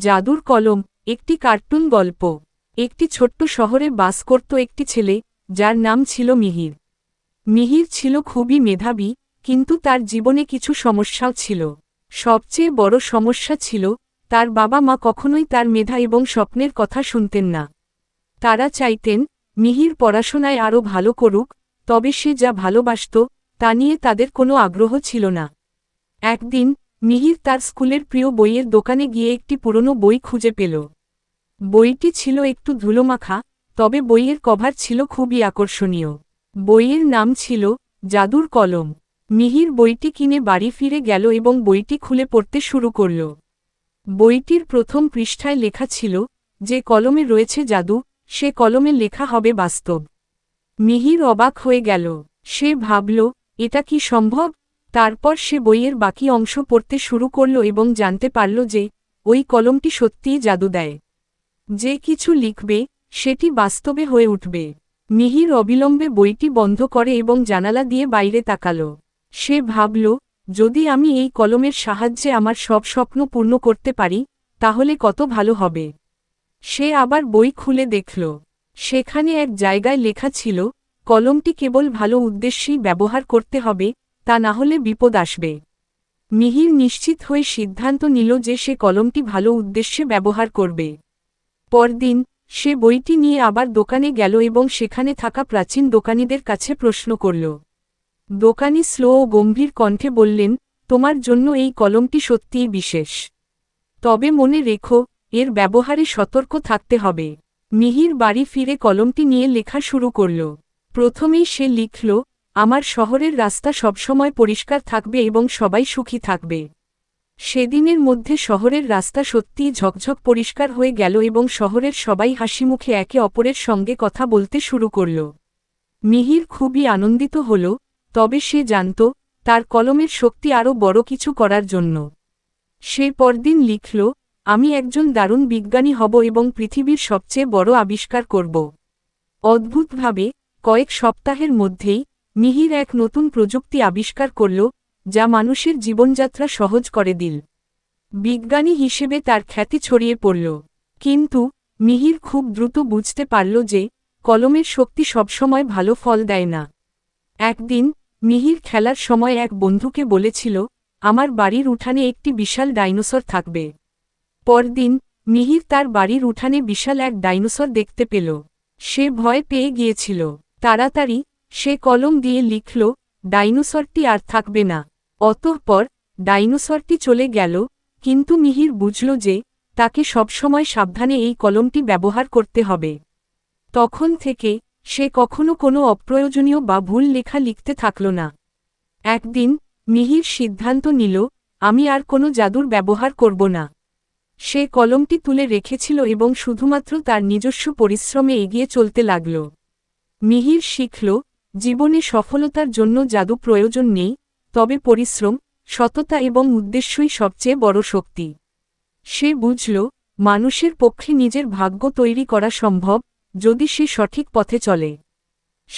জাদুর কলম, একটি কার্টুন গল্প। একটি ছোট্ট শহরে বাস করত একটি ছেলে, যার নাম ছিল মিহির। মিহির ছিল খুবই মেধাবী, কিন্তু তার জীবনে কিছু সমস্যাও ছিল। সবচেয়ে বড় সমস্যা ছিল, তার বাবা মা কখনোই তার মেধা এবং স্বপ্নের কথা শুনতেন না। তারা চাইতেন, মিহির পড়াশোনায় আরও ভালো করুক, তবে সে যা ভালোবাসত, তা নিয়ে তাদের কোনো আগ্রহ ছিল না। একদিন মিহির তার স্কুলের প্রিয় বইয়ের দোকানে গিয়ে একটি পুরনো বই খুঁজে পেল। বইটি ছিল একটু ধুলোমাখা, তবে বইয়ের কভার ছিল খুবই আকর্ষণীয়। বইয়ের নাম ছিল জাদুর কলম মিহির বইটি কিনে বাড়ি ফিরে গেল এবং বইটি খুলে পড়তে শুরু করল। বইটির প্রথম পৃষ্ঠায় লেখা ছিল, যে কলমে রয়েছে জাদু, সে কলমে লেখা হবে বাস্তব মিহির অবাক হয়ে গেল। সে ভাবল, এটা কি সম্ভব? তারপর সে বইয়ের বাকি অংশ পড়তে শুরু করল এবং জানতে পারল যে, ওই কলমটি সত্যিই জাদু দেয়। যে কিছু লিখবে, সেটি বাস্তবে হয়ে উঠবে। মিহির অবিলম্বে বইটি বন্ধ করে এবং জানালা দিয়ে বাইরে তাকাল। সে ভাবল, যদি আমি এই কলমের সাহায্যে আমার সব স্বপ্ন পূর্ণ করতে পারি, তাহলে কত ভালো হবে। সে আবার বই খুলে দেখল। সেখানে এক জায়গায় লেখা ছিল, কলমটি কেবল ভালো উদ্দেশ্যেই ব্যবহার করতে হবে তা না হলে বিপদ আসবে। মিহির নিশ্চিত হয়ে সিদ্ধান্ত নিল যে সে কলমটি ভালো উদ্দেশ্যে ব্যবহার করবে। পরদিন সে বইটি নিয়ে আবার দোকানে গেল এবং সেখানে থাকা প্রাচীন দোকানিদের কাছে প্রশ্ন করল। দোকানি স্লো ও গম্ভীর কণ্ঠে বললেন, তোমার জন্য এই কলমটি সত্যিই বিশেষ। তবে মনে রেখো, এর ব্যবহারে সতর্ক থাকতে হবে। মিহির বাড়ি ফিরে কলমটি নিয়ে লেখা শুরু করল। প্রথমেই সে লিখল আমার শহরের রাস্তা সবসময় পরিষ্কার থাকবে এবং সবাই সুখী থাকবে। সেদিনের মধ্যে শহরের রাস্তা সত্যিই ঝকঝক পরিষ্কার হয়ে গেল এবং শহরের সবাই হাসিমুখে একে অপরের সঙ্গে কথা বলতে শুরু করল। মিহির খুবই আনন্দিত হল, তবে সে জানত, তার কলমের শক্তি আরও বড় কিছু করার জন্য। সে পরদিন লিখল, আমি একজন দারুণ বিজ্ঞানী হব এবং পৃথিবীর সবচেয়ে বড় আবিষ্কার করব। অদ্ভুতভাবে, কয়েক সপ্তাহের মধ্যেই মিহির এক নতুন প্রযুক্তি আবিষ্কার করল, যা মানুষের জীবনযাত্রা সহজ করে দিল। বিজ্ঞানী হিসেবে তার খ্যাতি ছড়িয়ে পড়ল। কিন্তু, মিহির খুব দ্রুত বুঝতে পারল যে, কলমের শক্তি সবসময় ভালো ফল দেয় না। একদিন, মিহির খেলার সময় এক বন্ধুকে বলেছিল, আমার বাড়ির উঠানে একটি বিশাল ডাইনোসর থাকবে। পরদিন, মিহির তার বাড়ির উঠানে বিশাল এক ডাইনোসর দেখতে পেল। সে ভয় পেয়ে গিয়েছিল। তাড়াতাড়ি সে কলম দিয়ে লিখল, ডাইনোসরটি আর থাকবে না। অতঃপর, ডাইনোসরটি চলে গেল। কিন্তু মিহির বুঝল যে, তাকে সবসময় সাবধানে এই কলমটি ব্যবহার করতে হবে। তখন থেকে, সে কখনো কোনো অপ্রয়োজনীয় বা ভুল লেখা লিখতে থাকল না। একদিন, মিহির সিদ্ধান্ত নিল, আমি আর কোনো জাদুর ব্যবহার করব না। সে কলমটি তুলে রেখেছিল এবং শুধুমাত্র তার নিজস্ব পরিশ্রমে এগিয়ে চলতে লাগল। মিহির শিখল জীবনে সফলতার জন্য জাদু প্রয়োজন নেই, তবে পরিশ্রম, সততা এবং উদ্দেশ্যই সবচেয়ে বড় শক্তি। সে বুঝল, মানুষের পক্ষে নিজের ভাগ্য তৈরি করা সম্ভব, যদি সে সঠিক পথে চলে।